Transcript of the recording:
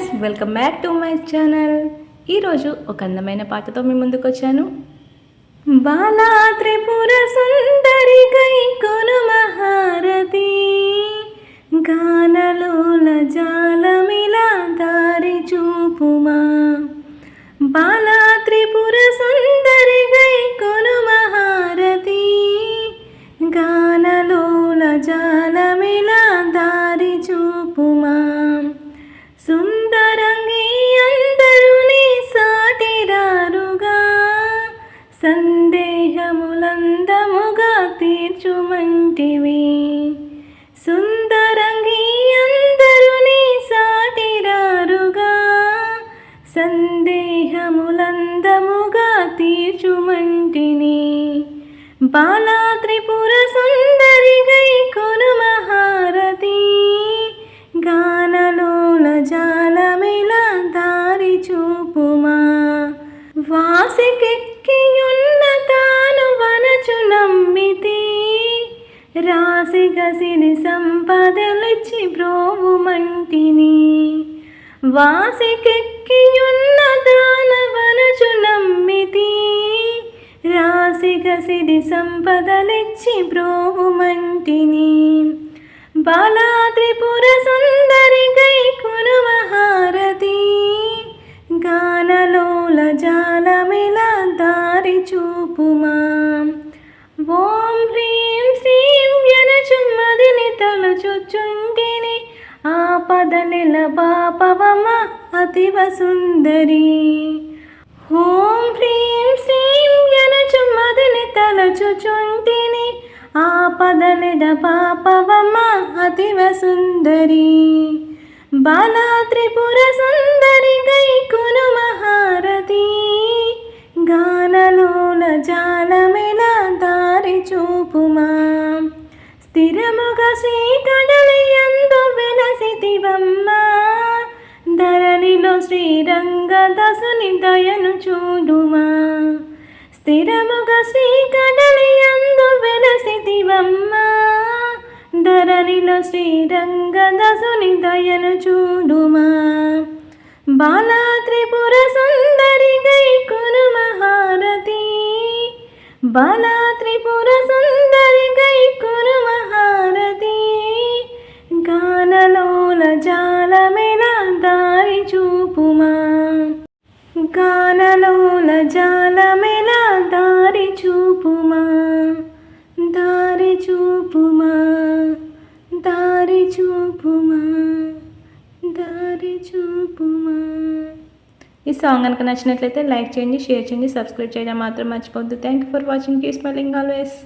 Viewers welcome back to my channel ఈరోజు ఒక అందమైన పాటతో మీ ముందుకు వచ్చాను. బాలా త్రిపుర సుందరి గై కొను మహారతి గానలోల జాలమిలా దారి చూపుమా. బాలా త్రిపుర సుందరి గై కొను మహారతి గానలోల జాలమిలా దారి చూపుమా. సుందరంగి అందరూ నీ సాటిరారుగా. సందేహములందముగా తీర్చుమంటివి. సుందరంగి అందరూ నీ సాటిరారుగా. సందేహములందముగా తీర్చుమంటిని. బాలా త్రిపుర సుందరి వాసికెక్కియున్న తాను వనచు నమ్మితి రాసి గసిని సంపదలిచ్చి బ్రోవుమంటిని వాసికెక్కియున్న దానవనచు నమ్మితి రాసి గసిని సంపదలిచ్చి బ్రోవుమంటిని బాలా త్రిపుర సుందరి గై కురు ఆపదలిల పాపవమ అతివ సుందరి. ఓం హ్రీం శ్రీం ఎనచు యనచుమ్మదిని తలచుచుంటిని ఆపదలిడ పాపవమ అతివ సుందరి. బాలా త్రిపుర సుందరి గై కును మహారతి గానలోల జాలమిల దారి చూపుమా. స్థిరముగా శ్రీకడలి ఎందు వెలసితివమ్మ ధరణిలో శ్రీరంగదసుని దయను చూడుమా స్థిరముగా శ్రీకడలి ఎందు వెలసితివమ్మ ధరణిలో శ్రీరంగదసుని దయను చూడుమా బాలా త్రిపుర సుందరి గై కురు మహారతి బాలా గానలోల జాలమిల దారి చూపుమా? దారి చూపుమా? దారి చూపుమా? దారి చూపుమా? ఈ సాంగ్ కనుక నచ్చినట్లయితే లైక్ చేయండి షేర్ చేయండి సబ్స్క్రైబ్ చేయడం మాత్రం మర్చిపోద్దు thank you for watching keep smiling always